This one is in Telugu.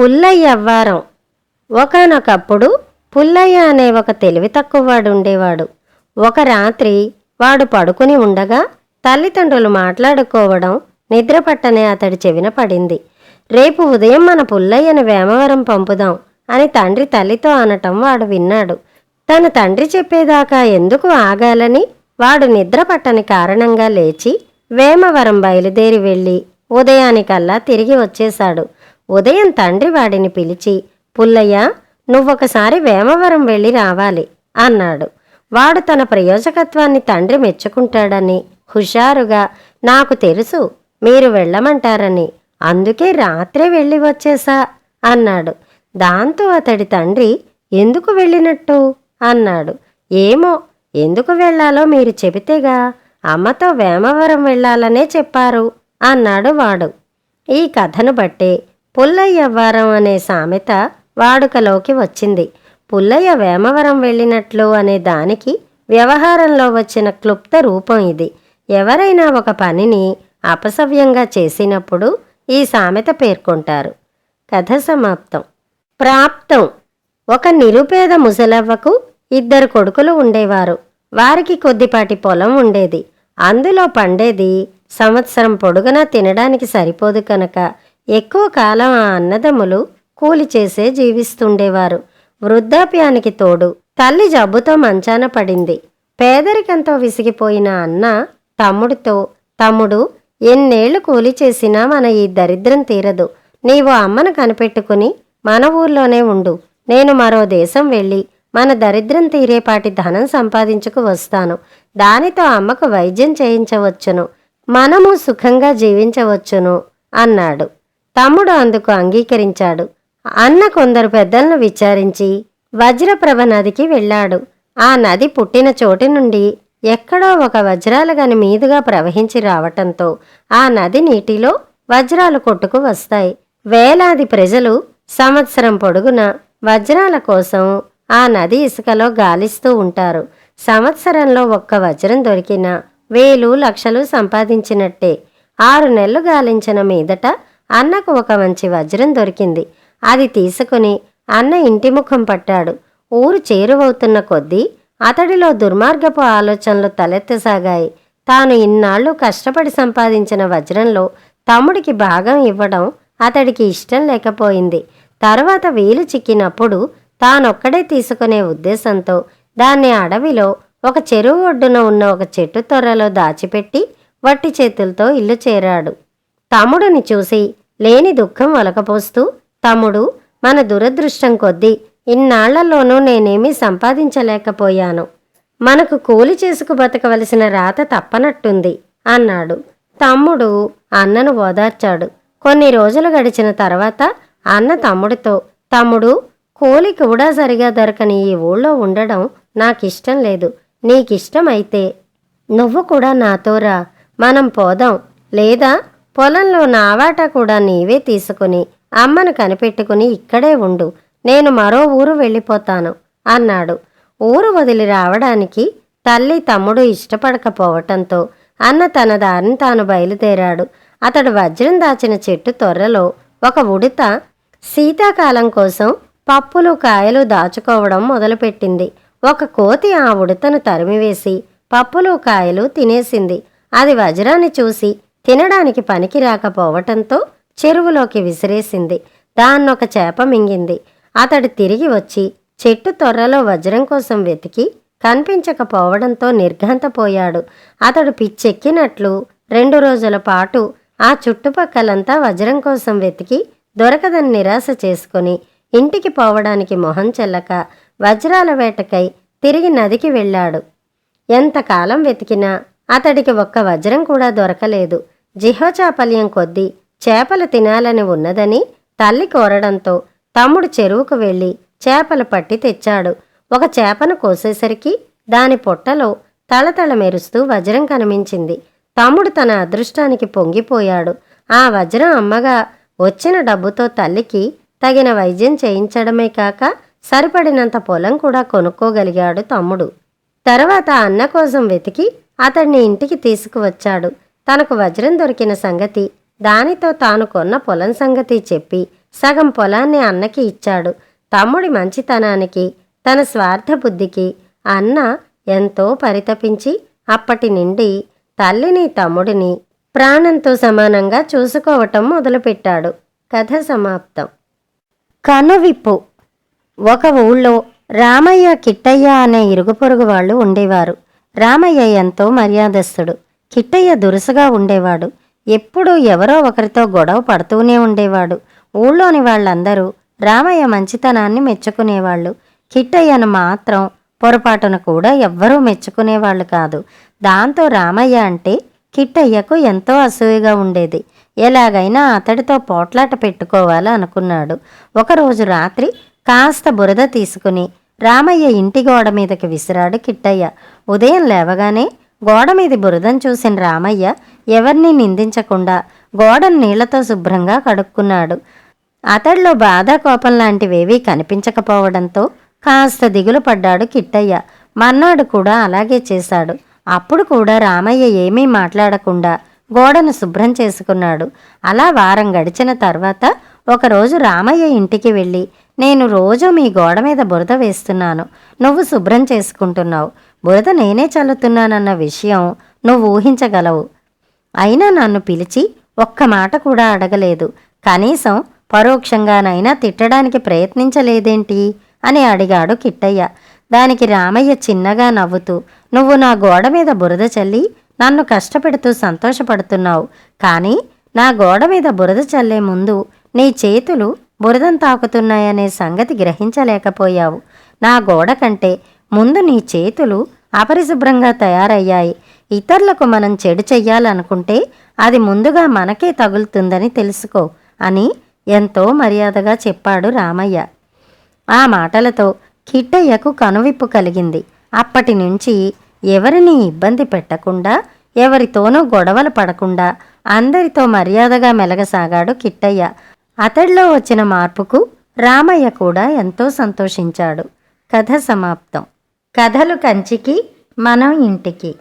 పుల్లయ్య అవ్వారం. ఒకనొకప్పుడు పుల్లయ్య అనే ఒక తెలివి తక్కువవాడు ఉండేవాడు. ఒక రాత్రి వాడు పడుకుని ఉండగా తల్లిదండ్రులు మాట్లాడుకోవడం నిద్రపట్టనే అతడి చెవిన పడింది. రేపు ఉదయం మన పుల్లయ్యను వేమవరం పంపుదాం అని తండ్రి తల్లితో అనటం వాడు విన్నాడు. తన తండ్రి చెప్పేదాకా ఎందుకు ఆగాలని వాడు నిద్రపట్టని కారణంగా లేచి వేమవరం బయలుదేరి వెళ్ళి ఉదయానికల్లా తిరిగి వచ్చేశాడు. ఉదయం తండ్రి వాడిని పిలిచి పుల్లయ్య నువ్వొకసారి వేమవరం వెళ్ళి రావాలి అన్నాడు. వాడు తన ప్రయోజకత్వాన్ని తండ్రి మెచ్చుకుంటాడని హుషారుగా నాకు తెలుసు మీరు వెళ్ళమంటారని అందుకే రాత్రే వెళ్ళి వచ్చేసా అన్నాడు. దాంతో అతడి తండ్రి ఎందుకు వెళ్ళినట్టు? అన్నాడు. ఏమో ఎందుకు వెళ్ళాలో మీరు చెబితేగా అమ్మతో వేమవరం వెళ్ళాలనే చెప్పారు అన్నాడు వాడు. ఈ కథను బట్టే పుల్లయ్య వారం అనే సామెత వాడుకలోకి వచ్చింది. పుల్లయ్య వేమవరం వెళ్ళినట్లు అనే దానికి వ్యవహారంలో వచ్చిన క్లుప్త రూపం ఇది. ఎవరైనా ఒక పనిని అపసవ్యంగా చేసినప్పుడు ఈ సామెత పేర్కొంటారు. కథ సమాప్తం. ప్రాప్తం. ఒక నిరుపేద ముసలవ్వకు ఇద్దరు కొడుకులు ఉండేవారు. వారికి కొద్దిపాటి పొలం ఉండేది. అందులో పండేది సంవత్సరం పొడుగునా తినడానికి సరిపోదు కనుక ఎక్కువ కాలం ఆ అన్నదమ్ములు కూలి చేసే జీవిస్తుండేవారు. వృద్ధాప్యానికి తోడు తల్లి జబ్బుతో మంచాన పడింది. పేదరికంతో విసిగిపోయిన అన్న తమ్ముడితో తమ్ముడు ఎన్నేళ్ళు కూలి చేసినా మన ఈ దరిద్రం తీరదు. నీవు అమ్మను కనిపెట్టుకుని మన ఊర్లోనే ఉండు. నేను మరో దేశం వెళ్ళి మన దరిద్రం తీరేపాటి ధనం సంపాదించుకు వస్తాను. దానితో అమ్మకు వైద్యం చేయించవచ్చును. మనము సుఖంగా జీవించవచ్చును అన్నాడు. తమ్ముడు అందుకు అంగీకరించాడు. అన్న కొందరు పెద్దలను విచారించి వజ్రప్రభ నదికి వెళ్ళాడు. ఆ నది పుట్టిన చోటి నుండి ఎక్కడో ఒక వజ్రాల గని మీదుగా ప్రవహించి రావటంతో ఆ నది నీటిలో వజ్రాలు కొట్టుకు వస్తాయి. వేలాది ప్రజలు సంవత్సరం పొడుగున వజ్రాల కోసం ఆ నది ఇసుకలో గాలిస్తూ ఉంటారు. సంవత్సరంలో ఒక్క వజ్రం దొరికినా వేలు లక్షలు సంపాదించినట్టే. ఆరు నెలలు గాలించిన మీదట అన్నకు ఒక మంచి వజ్రం దొరికింది. అది తీసుకుని అన్న ఇంటి ముఖం పట్టాడు. ఊరు చేరువవుతున్న కొద్దీ అతడిలో దుర్మార్గపు ఆలోచనలు తలెత్తసాగాయి. తాను ఇన్నాళ్ళు కష్టపడి సంపాదించిన వజ్రంలో తమ్ముడికి భాగం ఇవ్వడం అతడికి ఇష్టం లేకపోయింది. తర్వాత వీలు చిక్కినప్పుడు తానొక్కడే తీసుకునే ఉద్దేశంతో దాన్ని అడవిలో ఒక చెరువు ఒడ్డున ఉన్న ఒక చెట్టు తొర్రలో దాచిపెట్టి వట్టి చేతులతో ఇల్లు చేరాడు. తమ్ముడిని చూసి లేని దుఃఖం ఒలకపోస్తూ తమ్ముడు మన దురదృష్టం కొద్దీ ఇన్నాళ్ళలోనూ నేనేమీ సంపాదించలేకపోయాను. మనకు కూలి చేసుకు బతకవలసిన రాత తప్పనట్టుంది అన్నాడు. తమ్ముడు అన్నను ఓదార్చాడు. కొన్ని రోజులు గడిచిన తర్వాత అన్న తమ్ముడితో తమ్ముడు కూలి కూడా సరిగా దొరకని ఈ ఊళ్ళో ఉండడం నాకిష్టం లేదు. నీకిష్టమైతే నువ్వు కూడా నాతో రా. మనం పోదాం. లేదా పొలంలో నావాట కూడా నీవే తీసుకుని అమ్మను కనిపెట్టుకుని ఇక్కడే ఉండు నేను మరో ఊరు వెళ్ళిపోతాను అన్నాడు. ఊరు వదిలి రావడానికి తల్లి తమ్ముడు ఇష్టపడకపోవటంతో అన్న తన దారిని తాను బయలుదేరాడు. అతడు వజ్రం దాచిన చెట్టు తొర్రలో ఒక ఉడత శీతాకాలం కోసం పప్పులు కాయలు దాచుకోవడం మొదలుపెట్టింది. ఒక కోతి ఆ ఉడతను తరిమివేసి పప్పులు కాయలు తినేసింది. అది వజ్రాన్ని చూసి తినడానికి పనికి రాకపోవటంతో చెరువులోకి విసిరేసింది. దాన్నొక చేప మింగింది. అతడు తిరిగి వచ్చి చెట్టు తొర్రలో వజ్రం కోసం వెతికి కనిపించకపోవడంతో నిర్ఘంతపోయాడు. అతడు పిచ్చెక్కినట్లు రెండు రోజుల పాటు ఆ చుట్టుపక్కలంతా వజ్రం కోసం వెతికి దొరకదని నిరాశ చేసుకుని ఇంటికి పోవడానికి మొహం చెల్లక వజ్రాల వేటకై తిరిగి నదికి వెళ్ళాడు. ఎంతకాలం వెతికినా అతడికి ఒక్క వజ్రం కూడా దొరకలేదు. జిహోచాపల్యం కొద్దీ చేపలు తినాలని ఉన్నదని తల్లి కోరడంతో తమ్ముడు చెరువుకు వెళ్ళి చేపలు పట్టి తెచ్చాడు. ఒక చేపను కోసేసరికి దాని పొట్టలో తళతళ మెరుస్తూ వజ్రం కనిపించింది. తమ్ముడు తన అదృష్టానికి పొంగిపోయాడు. ఆ వజ్రం అమ్మగా వచ్చిన డబ్బుతో తల్లికి తగిన వైద్యం చేయించడమే కాక సరిపడినంత పొలం కూడా కొనుక్కోగలిగాడు తమ్ముడు. తర్వాత అన్న కోసం వెతికి అతన్ని ఇంటికి తీసుకువచ్చాడు. తనకు వజ్రం దొరికిన సంగతి. దానితో తాను కొన్న పొలం సంగతి చెప్పి సగం పొలాన్ని అన్నకి ఇచ్చాడు. తమ్ముడి మంచితనానికి తన స్వార్థ బుద్ధికి అన్న ఎంతో పరితపించి అప్పటి నుండి తల్లిని తమ్ముడిని ప్రాణంతో సమానంగా చూసుకోవటం మొదలుపెట్టాడు. కథ సమాప్తం. కనువిప్పు. ఒక ఊళ్ళో రామయ్య కిట్టయ్య అనే ఇరుగు పొరుగు వాళ్ళు ఉండేవారు. రామయ్య ఎంతో మర్యాదస్తుడు కిట్టయ్య దురుసగా ఉండేవాడు. ఎప్పుడూ ఎవరో ఒకరితో గొడవ పడుతూనే ఉండేవాడు. ఊళ్ళోని వాళ్ళందరూ రామయ్య మంచితనాన్ని మెచ్చుకునేవాళ్ళు. కిట్టయ్యను మాత్రం పొరపాటున కూడా ఎవ్వరూ మెచ్చుకునేవాళ్ళు కాదు. దాంతో రామయ్య అంటే కిట్టయ్యకు ఎంతో అసూయగా ఉండేది. ఎలాగైనా అతడితో పోట్లాట పెట్టుకోవాలి అనుకున్నాడు. ఒకరోజు రాత్రి కాస్త బురద తీసుకుని రామయ్య ఇంటి గోడ మీదకి విసిరాడు కిట్టయ్య. ఉదయం లేవగానే గోడ మీది బురదను చూసిన రామయ్య ఎవరిని నిందించకుండా గోడను నీళ్ళతో శుభ్రంగా కడుక్కున్నాడు. అతడిలో బాధ కోపం లాంటివేవీ కనిపించకపోవడంతో కాస్త దిగులు పడ్డాడు కిట్టయ్య. మర్నాడు కూడా అలాగే చేశాడు. అప్పుడు కూడా రామయ్య ఏమీ మాట్లాడకుండా గోడను శుభ్రం చేసుకున్నాడు. అలా వారం గడిచిన తర్వాత ఒకరోజు రామయ్య ఇంటికి వెళ్ళి నేను రోజు మీ గోడ మీద బురద వేస్తున్నాను. నువ్వు శుభ్రం చేసుకుంటున్నావు. బురద నేనే చల్లుతున్నానన్న విషయం నువ్వు ఊహించగలవు. అయినా నన్ను పిలిచి ఒక్క మాట కూడా అడగలేదు. కనీసం పరోక్షంగానైనా తిట్టడానికి ప్రయత్నించలేదేంటి అని అడిగాడు కిట్టయ్య. దానికి రామయ్య చిన్నగా నవ్వుతూ నువ్వు నా గోడ మీద బురద చల్లి నన్ను కష్టపెడుతూ సంతోషపడుతున్నావు. కానీ నా గోడ మీద బురద చల్లే ముందు నీ చేతులు బురదం తాకుతున్నాయనే సంగతి గ్రహించలేకపోయావు. నా గోడ కంటే ముందు నీ చేతులు అపరిశుభ్రంగా తయారయ్యాయి. ఇతరులకు మనం చెడు చెయ్యాలనుకుంటే అది ముందుగా మనకే తగులుతుందని తెలుసుకో అని ఎంతో మర్యాదగా చెప్పాడు రామయ్య. ఆ మాటలతో కిట్టయ్యకు కనువిప్పు కలిగింది. అప్పటి నుంచి ఎవరిని ఇబ్బంది పెట్టకుండా ఎవరితోనూ గొడవలు పడకుండా అందరితో మర్యాదగా మెలగసాగాడు కిట్టయ్య. అతడిలో వచ్చిన మార్పుకు రామయ్య కూడా ఎంతో సంతోషించాడు. కథ సమాప్తం. కథలు కంచికి మనం ఇంటికి.